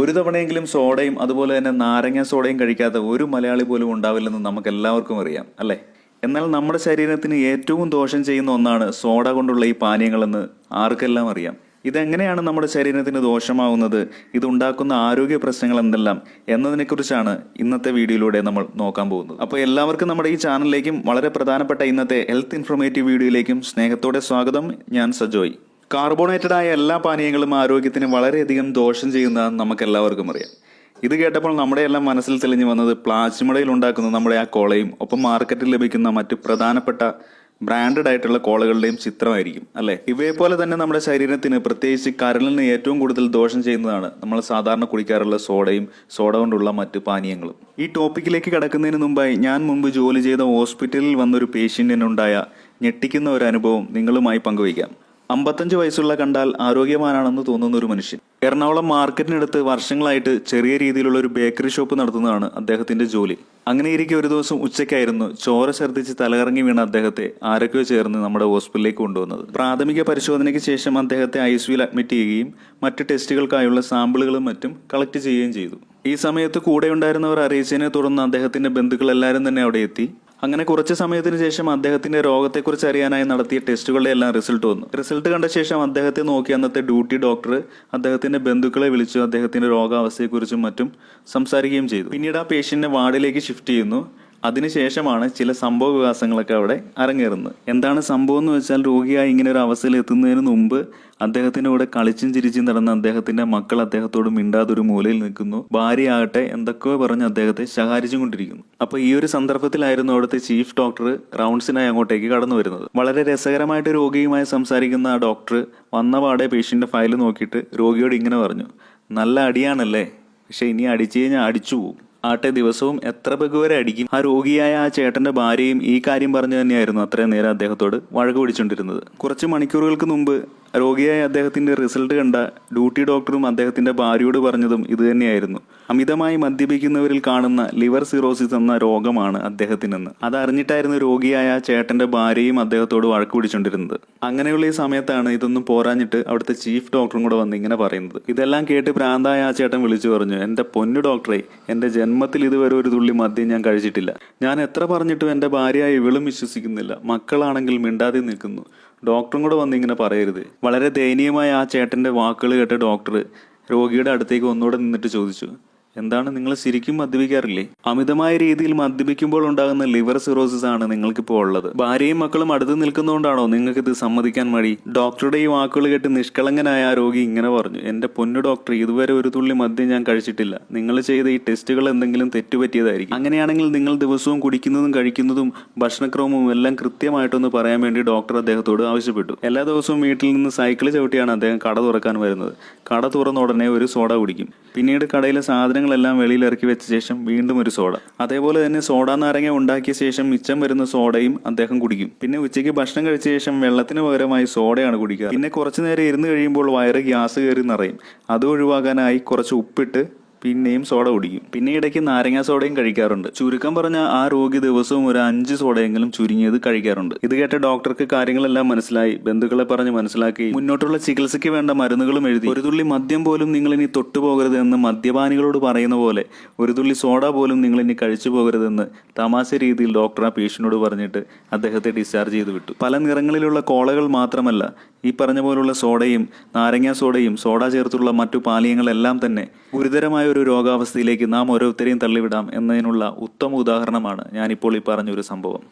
ഒരു തവണയെങ്കിലും സോഡയും അതുപോലെ തന്നെ നാരങ്ങ സോഡയും കഴിക്കാത്ത ഒരു മലയാളി പോലും ഉണ്ടാവില്ലെന്ന് നമുക്ക് എല്ലാവർക്കും അറിയാം അല്ലേ? എന്നാൽ നമ്മുടെ ശരീരത്തിന് ഏറ്റവും ദോഷം ചെയ്യുന്ന ഒന്നാണ് സോഡ കൊണ്ടുള്ള ഈ പാനീയങ്ങളെന്ന് ആർക്കെല്ലാം അറിയാം? ഇതെങ്ങനെയാണ് നമ്മുടെ ശരീരത്തിന് ദോഷമാവുന്നത്? ഇതുണ്ടാക്കുന്ന ആരോഗ്യ പ്രശ്നങ്ങൾ എന്തെല്ലാം? എന്നതിനെക്കുറിച്ചാണ് ഇന്നത്തെ വീഡിയോയിലൂടെ നമ്മൾ നോക്കാൻ പോകുന്നത്. അപ്പോൾ എല്ലാവർക്കും നമ്മുടെ ഈ ചാനലിലേക്കും വളരെ പ്രധാനപ്പെട്ട ഇന്നത്തെ ഹെൽത്ത് ഇൻഫർമേറ്റീവ് വീഡിയോയിലേക്കും സ്നേഹത്തോടെ സ്വാഗതം. ഞാൻ സജോയ്. കാർബോണേറ്റഡ് ആയ എല്ലാ പാനീയങ്ങളും ആരോഗ്യത്തിന് വളരെയധികം ദോഷം ചെയ്യുന്നതെന്ന് നമുക്ക് എല്ലാവർക്കും അറിയാം. ഇത് കേട്ടപ്പോൾ നമ്മുടെ എല്ലാം മനസ്സിൽ തെളിഞ്ഞു വന്നത് പ്ലാച്ചിമടയിൽ ഉണ്ടാക്കുന്ന നമ്മുടെ ആ കോളയും ഒപ്പം മാർക്കറ്റിൽ ലഭിക്കുന്ന മറ്റു പ്രധാനപ്പെട്ട ബ്രാൻഡഡ് ആയിട്ടുള്ള കോളകളുടെയും ചിത്രമായിരിക്കും അല്ലെ? ഇവയെ പോലെ തന്നെ നമ്മുടെ ശരീരത്തിന് പ്രത്യേകിച്ച് കരളിന് ഏറ്റവും കൂടുതൽ ദോഷം ചെയ്യുന്നതാണ് നമ്മൾ സാധാരണ കുടിക്കാറുള്ള സോഡയും സോഡ കൊണ്ടുള്ള മറ്റ് പാനീയങ്ങളും. ഈ ടോപ്പിക്കിലേക്ക് കടക്കുന്നതിന് മുമ്പായി ഞാൻ മുമ്പ് ജോലി ചെയ്ത ഹോസ്പിറ്റലിൽ വന്നൊരു പേഷ്യന്റിനുണ്ടായ ഞെട്ടിക്കുന്ന ഒരു അനുഭവം നിങ്ങളുമായി പങ്കുവയ്ക്കാം. അമ്പത്തഞ്ച് വയസ്സുള്ള കണ്ടാൽ ആരോഗ്യവാനാണെന്ന് തോന്നുന്ന ഒരു മനുഷ്യൻ. എറണാകുളം മാർക്കറ്റിനടുത്ത് വർഷങ്ങളായിട്ട് ചെറിയ രീതിയിലുള്ള ഒരു ബേക്കറി ഷോപ്പ് നടത്തുന്നതാണ് അദ്ദേഹത്തിന്റെ ജോലി. അങ്ങനെ ഇരിക്കെ ഒരു ദിവസം ഉച്ചയ്ക്കായിരുന്നു ചോര ഛർദ്ദിച്ച് തലകറങ്ങി വീണ അദ്ദേഹത്തെ ആരൊക്കെയോ ചേർന്ന് നമ്മുടെ ഹോസ്പിറ്റലിലേക്ക് കൊണ്ടുവന്നത്. പ്രാഥമിക പരിശോധനയ്ക്ക് ശേഷം അദ്ദേഹത്തെ ഐ സിയുയിൽ അഡ്മിറ്റ് ചെയ്യുകയും മറ്റ് ടെസ്റ്റുകൾക്കായുള്ള സാമ്പിളുകളും മറ്റും കളക്ട് ചെയ്യുകയും ചെയ്തു. ഈ സമയത്ത് കൂടെ ഉണ്ടായിരുന്നവർ അറിയിച്ചതിനെ തുടർന്ന് അദ്ദേഹത്തിന്റെ ബന്ധുക്കൾ എല്ലാവരും തന്നെ അവിടെ എത്തി. അങ്ങനെ കുറച്ച് സമയത്തിന് ശേഷം അദ്ദേഹത്തിന്റെ രോഗത്തെക്കുറിച്ച് അറിയാനായി നടത്തിയ ടെസ്റ്റുകളുടെ എല്ലാം റിസൾട്ട് വന്നു. റിസൾട്ട് കണ്ട ശേഷം അദ്ദേഹത്തെ നോക്കി അന്നത്തെ ഡ്യൂട്ടി ഡോക്ടർ അദ്ദേഹത്തിന്റെ ബന്ധുക്കളെ വിളിച്ചു അദ്ദേഹത്തിന്റെ രോഗാവസ്ഥയെക്കുറിച്ചും മറ്റും സംസാരിക്കുകയും ചെയ്തു. പിന്നീട് ആ പേഷ്യന്റിനെ വാർഡിലേക്ക് ഷിഫ്റ്റ് ചെയ്യുന്നു. അതിനുശേഷമാണ് ചില സംഭവ വികാസങ്ങളൊക്കെ അവിടെ അരങ്ങേറുന്നത്. എന്താണ് സംഭവം എന്ന് വെച്ചാൽ രോഗിയായി ഇങ്ങനെ ഒരു അവസ്ഥയിൽ എത്തുന്നതിന് മുമ്പ് അദ്ദേഹത്തിന്റെ കൂടെ കളിച്ചും ചിരിച്ചും നടന്ന അദ്ദേഹത്തിന്റെ മക്കൾ അദ്ദേഹത്തോട് മിണ്ടാതെ ഒരു മൂലയിൽ നിൽക്കുന്നു. ഭാര്യയാകട്ടെ എന്തൊക്കെയോ പറഞ്ഞ് അദ്ദേഹത്തെ ശകാരിച്ചും കൊണ്ടിരിക്കുന്നു. അപ്പൊ ഈ ഒരു സന്ദർഭത്തിലായിരുന്നു അവിടുത്തെ ചീഫ് ഡോക്ടർ റൗണ്ട്സിനായി അങ്ങോട്ടേക്ക് കടന്നു വരുന്നത്. വളരെ രസകരമായിട്ട് രോഗിയുമായി സംസാരിക്കുന്ന ആ ഡോക്ടർ വന്ന പാടെ പേഷ്യന്റെ ഫയൽ നോക്കിയിട്ട് രോഗിയോട് ഇങ്ങനെ പറഞ്ഞു നല്ല അടിയാണല്ലേ പക്ഷേ ഇനി അടിച്ചു കഴിഞ്ഞാൽ അടിച്ചു പോകും ആട്ടെ ദിവസവും എത്ര പെഗ് വരെ അടിക്കും? ആ രോഗിയായ ആ ചേട്ടന്റെ ഭാര്യയും ഈ കാര്യം പറഞ്ഞു തന്നെയായിരുന്നു അത്രയും നേരം അദ്ദേഹത്തോട് വഴക്ക് പിടിച്ചുകൊണ്ടിരുന്നത് കുറച്ച് മണിക്കൂറുകൾക്ക് മുമ്പ് രോഗിയായ അദ്ദേഹത്തിന്റെ റിസൾട്ട് കണ്ട ഡ്യൂട്ടി ഡോക്ടറും അദ്ദേഹത്തിന്റെ ഭാര്യയോട് പറഞ്ഞതും ഇതുതന്നെയായിരുന്നു അമിതമായി മദ്യപിക്കുന്നവരിൽ കാണുന്ന ലിവർ സിറോസിസ് എന്ന രോഗമാണ് അദ്ദേഹത്തിനെന്ന്. അതറിഞ്ഞിട്ടായിരുന്നു രോഗിയായ ചേട്ടന്റെ ഭാര്യയും അദ്ദേഹത്തോട് വഴക്ക് പിടിച്ചുകൊണ്ടിരുന്നത് അങ്ങനെയുള്ള ഈ സമയത്താണ് ഇതൊന്നും പോരാഞ്ഞിട്ട് അവിടുത്തെ ചീഫ് ഡോക്ടറും കൂടെ വന്ന് ഇങ്ങനെ പറയുന്നത്. ഇതെല്ലാം കേട്ട് പ്രാന്തായ ആ ചേട്ടൻ വിളിച്ചു പറഞ്ഞു എന്റെ പൊന്നു ഡോക്ടറെ എന്റെ ജന്മത്തിൽ ഇതുവരെ ഒരു തുള്ളി മദ്യം ഞാൻ കഴിച്ചിട്ടില്ല. ഞാൻ എത്ര പറഞ്ഞിട്ടും എന്റെ ഭാര്യയായ ഇവളും വിശ്വസിക്കുന്നില്ല. മക്കളാണെങ്കിൽ മിണ്ടാതെ നിൽക്കുന്നു. ഡോക്ടറും കൂടെ വന്ന് ഇങ്ങനെ പറയരുത്. വളരെ ദയനീയമായ ആ ചേട്ടന്റെ വാക്കുകൾ കേട്ട ഡോക്ടർ രോഗിയുടെ അടുത്തേക്ക് ഒന്നുകൂടെ നിന്നിട്ട് ചോദിച്ചു. എന്താണ് നിങ്ങൾ ശരിക്കും മദ്യപിക്കാറില്ലേ? അമിതമായ രീതിയിൽ മദ്യപിക്കുമ്പോൾ ഉണ്ടാകുന്ന ലിവർ സിറോസിസ് ആണ് നിങ്ങൾക്കിപ്പോൾ ഉള്ളത്. ഭാര്യയും മക്കളും അടുത്ത് നിൽക്കുന്നതുകൊണ്ടാണോ നിങ്ങൾക്ക് ഇത് സമ്മതിക്കാൻ മടി? ഡോക്ടറുടെ ഈ വാക്കുകൾ കേട്ട് നിഷ്കളങ്കനായ ആ രോഗി ഇങ്ങനെ പറഞ്ഞു എന്റെ പൊന്നു ഡോക്ടർ ഇതുവരെ ഒരു തുള്ളി മദ്യം ഞാൻ കഴിച്ചിട്ടില്ല. നിങ്ങൾ ചെയ്ത ഈ ടെസ്റ്റുകൾ എന്തെങ്കിലും തെറ്റുപറ്റിയതായിരിക്കും. അങ്ങനെയാണെങ്കിൽ നിങ്ങൾ ദിവസവും കുടിക്കുന്നതും കഴിക്കുന്നതും ഭക്ഷണക്രമവും എല്ലാം കൃത്യമായിട്ടൊന്ന് പറയാൻ വേണ്ടി ഡോക്ടർ അദ്ദേഹത്തോട് ആവശ്യപ്പെട്ടു. എല്ലാ ദിവസവും വീട്ടിൽ നിന്ന് സൈക്കിൾ ചവിട്ടിയാണ് അദ്ദേഹം കട തുറക്കാൻ വരുന്നത്. കട തുറന്ന ഉടനെ ഒരു സോഡ കുടിക്കും. പിന്നീട് കടയിലെ സാധനങ്ങളെല്ലാം വെളിയിൽ ഇറക്കി വെച്ച ശേഷം വീണ്ടും ഒരു സോഡ. അതേപോലെ തന്നെ സോഡ നാരങ്ങ ഉണ്ടാക്കിയ ശേഷം മിച്ചം വരുന്ന സോഡയും അദ്ദേഹം കുടിക്കും. പിന്നെ ഉച്ചയ്ക്ക് ഭക്ഷണം കഴിച്ച ശേഷം വെള്ളത്തിന് പകരമായി സോഡയാണ് കുടിക്കുക. പിന്നെ കുറച്ചു നേരം ഇരുന്ന് കഴിയുമ്പോൾ വയറ് ഗ്യാസ് കയറി നിറയും. അത് ഒഴിവാക്കാനായി കുറച്ച് ഉപ്പിട്ട് പിന്നെയും സോഡ കുടിക്കും. പിന്നെ ഇടയ്ക്ക് നാരങ്ങ സോഡയും കഴിക്കാറുണ്ട്. ചുരുക്കം പറഞ്ഞ ആ രോഗി ദിവസവും ഒരു അഞ്ച് സോഡയെങ്കിലും ചുരുങ്ങിയത് കഴിക്കാറുണ്ട്. ഇത് കേട്ട ഡോക്ടർക്ക് കാര്യങ്ങളെല്ലാം മനസ്സിലായി. ബന്ധുക്കളെ പറഞ്ഞ് മനസ്സിലാക്കി. മുന്നോട്ടുള്ള ചികിത്സയ്ക്ക് വേണ്ട മരുന്നുകളും എഴുതി. ഒരു തുള്ളി മദ്യം പോലും നിങ്ങൾ ഇനി തൊട്ടുപോകരുത് എന്ന് മദ്യപാനികളോട് പറയുന്ന പോലെ ഒരു തുള്ളി സോഡ പോലും നിങ്ങൾ ഇനി കഴിച്ചു പോകരുതെന്ന് തമാശ രീതിയിൽ ഡോക്ടർ ആ പേഷ്യനോട് പറഞ്ഞിട്ട് അദ്ദേഹത്തെ ഡിസ്ചാർജ് ചെയ്ത് വിട്ടു. പല നിറങ്ങളിലുള്ള കോളകൾ മാത്രമല്ല ഈ പറഞ്ഞ പോലുള്ള സോഡയും നാരങ്ങ സോഡയും സോഡ ചേർത്തുള്ള മറ്റു പാനീയങ്ങളെല്ലാം തന്നെ ഗുരുതരമായ ഒരു രോഗാവസ്ഥയിലേക്ക് നാം ഓരോരുത്തരെയും തള്ളിവിടാം എന്നതിനുള്ള ഉത്തമ ഉദാഹരണമാണ് ഞാനിപ്പോൾ ഈ പറഞ്ഞൊരു സംഭവം.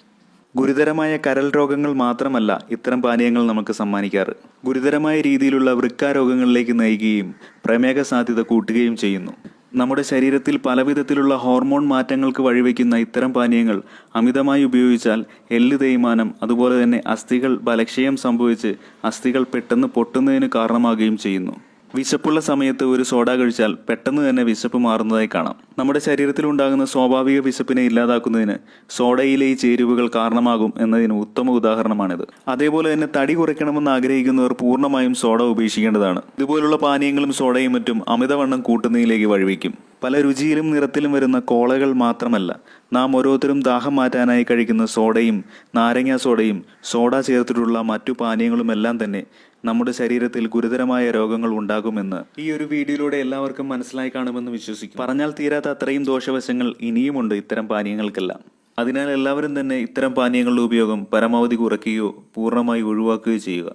ഗുരുതരമായ കരൽ രോഗങ്ങൾ മാത്രമല്ല ഇത്തരം പാനീയങ്ങൾ നമുക്ക് സമ്മാനിക്കാറ്. ഗുരുതരമായ രീതിയിലുള്ള വൃക്കാരോഗങ്ങളിലേക്ക് നയിക്കുകയും പ്രമേഹ സാധ്യത കൂട്ടുകയും ചെയ്യുന്നു. നമ്മുടെ ശരീരത്തിൽ പലവിധത്തിലുള്ള ഹോർമോൺ മാറ്റങ്ങൾക്ക് വഴിവെക്കുന്ന ഇത്തരം പാനീയങ്ങൾ അമിതമായി ഉപയോഗിച്ചാൽ എല്ല് തേയ്മാനം അതുപോലെ തന്നെ അസ്ഥികൾ ബലക്ഷയം സംഭവിച്ച് അസ്ഥികൾ പെട്ടെന്ന് പൊട്ടുന്നതിന് കാരണമാകുകയും ചെയ്യുന്നു. വിശപ്പുള്ള സമയത്ത് ഒരു സോഡ കഴിച്ചാൽ പെട്ടെന്ന് തന്നെ വിശപ്പ് മാറുന്നതായി കാണാം. നമ്മുടെ ശരീരത്തിൽ ഉണ്ടാകുന്ന സ്വാഭാവിക വിശപ്പിനെ ഇല്ലാതാക്കുന്നതിന് സോഡയിലെ ഈ ചേരുവകൾ കാരണമാകും എന്നതിന് ഉത്തമ ഉദാഹരണമാണിത്. അതേപോലെ തന്നെ തടി കുറയ്ക്കണമെന്ന് ആഗ്രഹിക്കുന്നവർ പൂർണമായും സോഡ ഉപേക്ഷിക്കേണ്ടതാണ്. ഇതുപോലുള്ള പാനീയങ്ങളും സോഡയും മറ്റും അമിതവണ്ണം കൂട്ടുന്നതിലേക്ക് വഴിവെക്കും. പല രുചിയിലും നിറത്തിലും വരുന്ന കോളകൾ മാത്രമല്ല നാം ഓരോരുത്തരും ദാഹം മാറ്റാനായി കഴിക്കുന്ന സോഡയും നാരങ്ങ സോഡയും സോഡ ചേർത്തിട്ടുള്ള മറ്റു പാനീയങ്ങളുമെല്ലാം തന്നെ നമ്മുടെ ശരീരത്തിൽ ഗുരുതരമായ രോഗങ്ങൾ ഉണ്ടാകുമെന്ന് ഈ ഒരു വീഡിയോയിലൂടെ എല്ലാവർക്കും മനസ്സിലായി കാണുമെന്ന് വിശ്വസിക്കും പറഞ്ഞാൽ തീരാത്ത അത്രയും ദോഷവശങ്ങൾ ഇനിയുമുണ്ട് ഇത്തരം പാനീയങ്ങൾക്കെല്ലാം. അതിനാൽ എല്ലാവരും തന്നെ ഇത്തരം പാനീയങ്ങളുടെ ഉപയോഗം പരമാവധി കുറയ്ക്കുകയോ പൂർണമായി ഒഴിവാക്കുകയോ ചെയ്യുക.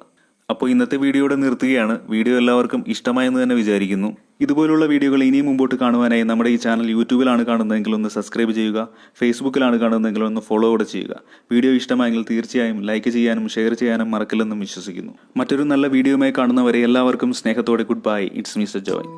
അപ്പോൾ ഇന്നത്തെ വീഡിയോയുടെ നിർത്തുകയാണ്. വീഡിയോ എല്ലാവർക്കും ഇഷ്ടമായെന്ന് തന്നെ വിചാരിക്കുന്നു. ഇതുപോലുള്ള വീഡിയോകൾ ഇനിയും മുമ്പോട്ട് കാണുവാനായി നമ്മുടെ ഈ ചാനൽ യൂട്യൂബിലാണ് കാണുന്നതെങ്കിൽ ഒന്ന് സബ്സ്ക്രൈബ് ചെയ്യുക ഫേസ്ബുക്കിലാണ് കാണുന്നതെങ്കിൽ ഒന്ന് ഫോളോ കൂടെ ചെയ്യുക. വീഡിയോ ഇഷ്ടമായെങ്കിൽ തീർച്ചയായും ലൈക്ക് ചെയ്യാനും ഷെയർ ചെയ്യാനും മറക്കില്ലെന്നും വിശ്വസിക്കുന്നു. മറ്റൊരു നല്ല വീഡിയോയുമായി കാണുന്നവരെ എല്ലാവർക്കും സ്നേഹത്തോടെ good bye. It's mister Joy.